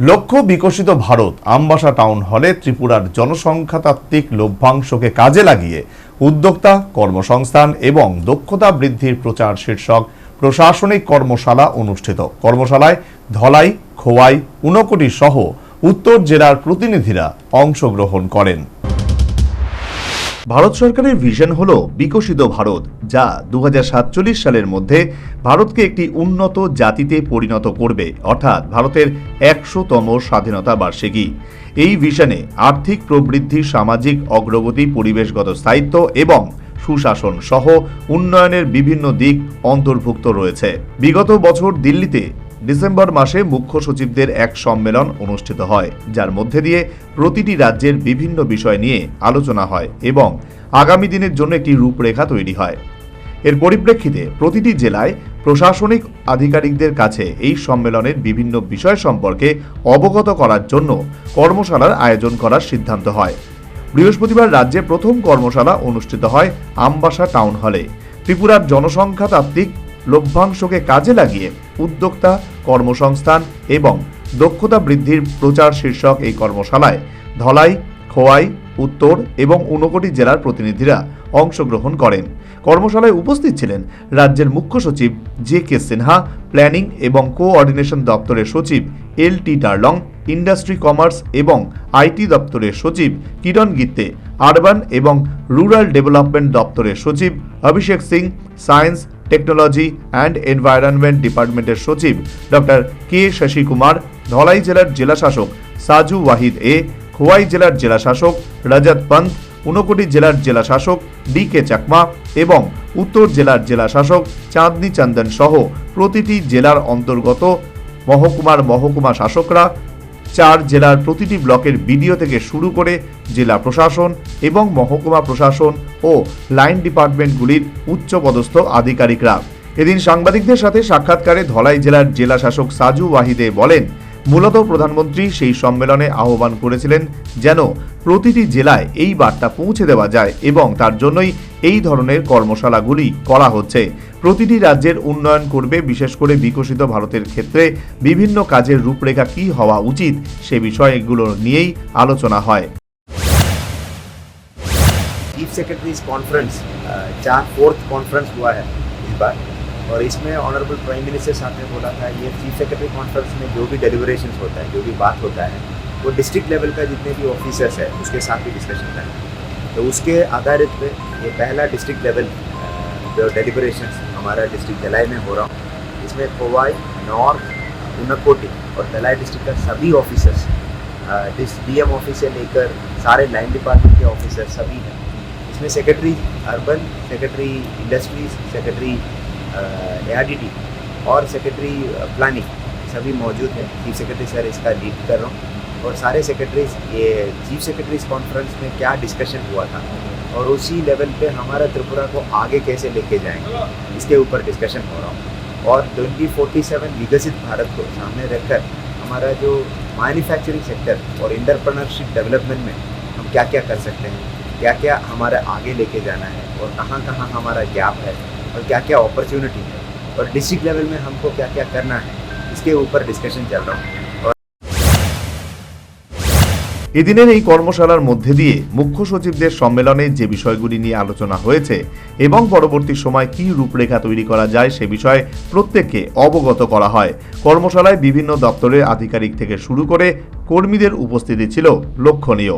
লক্ষ্য, বিকশিত ভারত, আমবাসা টাউন হলে ত্রিপুরার জনসংখ্যাতাত্ত্বিক লভ্যাংশকে কাজে লাগিয়ে উদ্যোক্তা, কর্মসংস্থান এবং দক্ষতা বৃদ্ধির প্রচার শীর্ষক প্রশাসনিক কর্মশালা অনুষ্ঠিত। কর্মশালায় ধলাই, খোয়াই উনকোটি সহ উত্তর জেলার প্রতিনিধিরা অংশগ্রহণ করেন। ভারত সরকারের ভিশন হল বিকশিত ভারত, যা দু হাজার সাতচল্লিশ সালের মধ্যে ভারতকে একটি উন্নত জাতিতে পরিণত করবে, অর্থাৎ ভারতের একশোতম স্বাধীনতা বার্ষিকী। এই ভিশনে আর্থিক প্রবৃদ্ধি, সামাজিক অগ্রগতি, পরিবেশগত স্থায়িত্ব এবং সুশাসন সহ উন্নয়নের বিভিন্ন দিক অন্তর্ভুক্ত রয়েছে। বিগত বছর দিল্লিতে ডিসেম্বর মাসে মুখ্য সচিবদের এক সম্মেলন অনুষ্ঠিত হয়, যার মধ্যে দিয়ে প্রতিটি রাজ্যের বিভিন্ন বিষয় নিয়ে আলোচনা হয় এবং আগামী দিনের জন্য একটি রূপরেখা তৈরি হয়। এর পরিপ্রেক্ষিতে প্রতিটি জেলায় প্রশাসনিক আধিকারিকদের কাছে এই সম্মেলনের বিভিন্ন বিষয় সম্পর্কে অবগত করার জন্য কর্মশালার আয়োজন করার সিদ্ধান্ত হয়। বৃহস্পতিবার রাজ্যে প্রথম কর্মশালা অনুষ্ঠিত হয় আমবাসা টাউন হলে। ত্রিপুরার জনসংখ্যা তাত্ত্বিক লভ্যাংশকে কাজে লাগিয়ে উদ্যোক্তা, কর্মসংস্থান এবং দক্ষতা বৃদ্ধির প্রচার শীর্ষক এই কর্মশালায় ধলাই, খোয়াই, উত্তর এবং ঊনকোটি জেলার প্রতিনিধিরা অংশগ্রহণ করেন। কর্মশালায় উপস্থিত ছিলেন রাজ্যের মুখ্য সচিব জে কে সিনহা, প্ল্যানিং এবং কোঅর্ডিনেশন দপ্তরের সচিব L T Darlong industry commerce এবং আইটি দপ্তরের সচিব কিরণ গিত্তে, আরবান এবং রুরাল ডেভেলপমেন্ট দপ্তরের সচিব Abhishek Singh, science technology and environment ডিপার্টমেন্টের সচিব ডক্টর কে শশী কুমার ধলাই জেলার জেলাশাসক সাজু ওয়াহিদ এ, খোয়াই জেলার জেলাশাসক রজত পন্ত ঊনকোটি জেলার জেলাশাসক ডি কে চাকমা এবং উত্তর জেলার জেলাশাসক চাঁদনি চন্দন সহ প্রতিটি জেলার অন্তর্গত মহকুমার মহকুমা শাসকরা চার জেলার প্রতিটি ব্লকের বিডিও থেকে শুরু করে জেলা প্রশাসন এবং মহকুমা প্রশাসন ও লাইন ডিপার্টমেন্টগুলির উচ্চপদস্থ আধিকারিকরা। এদিন সাংবাদিকদের সাথে সাক্ষাৎকারে ধলাই জেলার জেলা শাসক সাজু ওয়াহিদে বলেন মূলত প্রধানমন্ত্রী সেই সম্মেলনে আহ্বান করেছিলেন যেন প্রতিটি জেলায় এই বার্তা পৌঁছে দেওয়া যায় এবং তার জন্যই এই ধরনের কর্মশালাগুলি করা হচ্ছে প্রতিটি রাজ্যের উন্নয়ন করবে বিশেষ করে বিকশিত ভারতের ক্ষেত্রে বিভিন্ন কাজের রূপরেখা কী হওয়া উচিত সে বিষয়গুলো নিয়েই আলোচনা হয় चीफ सेक्रेटरीज कॉन्फ्रेंस चार फोर्थ कॉन्फ्रेंस हुआ है इस बार और इसमें ऑनरेबल प्राइम मिनिस्टर साहब ने बोला था, ये चीफ सेक्रेटरी कॉन्फ्रेंस में जो भी डेलिब्रेशन होता है, जो भी बात होता है, वो डिस्ट्रिक्ट लेवल का जितने भी ऑफिसर्स है, उसके साथ भी डिस्कशन करें तो उसके आधारित पे ये पहला डिस्ट्रिक्ट लेवल जो हमारा डिस्ट्रिक्ट जलाई में हो रहा हूँ, इसमें कोवाई नॉर्थ उनकोटी और तलाई डिस्ट्रिक्ट का सभी ऑफिसर्स डी एम ऑफ़िस से लेकर सारे लाइन डिपार्टमेंट के ऑफिसर सभी हैं। इसमें secretary urban secretary industries secretary ए और सेक्रेटरी प्लानिंग सभी मौजूद हैं। चीफ सेक्रेटरी सर इसका लीड कर रहा हूँ और सारे सेक्रेटरीज ये चीफ सेक्रेटरीज कॉन्फ्रेंस में क्या डिस्कशन हुआ था और उसी लेवल पे हमारा त्रिपुरा को आगे कैसे लेके जाएँगे, इसके ऊपर डिस्कशन हो रहा हूँ। और 2047 विकसित भारत को सामने रखकर हमारा जो मैन्युफैक्चरिंग सेक्टर और इंटरप्रनरशिप डेवलपमेंट में हम क्या क्या कर सकते हैं क्या क्या हमारा आगे लेके जाना है और कहाँ कहाँ हमारा गैप है और क्या क्या अपॉर्चुनिटी है और डिस्ट्रिक्ट लेवल में हमको क्या क्या करना है इसके ऊपर डिस्कशन चल रहा हूँ এদিনের এই কর্মশালার মধ্যে দিয়ে মুখ্য সচিবদের সম্মেলনে যে বিষয়গুলি নিয়ে আলোচনা হয়েছে এবং পরবর্তী সময় কী রূপরেখা তৈরি করা যায় সে বিষয়ে প্রত্যেককে অবগত করা হয় কর্মশালায় বিভিন্ন দপ্তরের আধিকারিক থেকে শুরু করে কর্মীদের উপস্থিতি ছিল লক্ষণীয়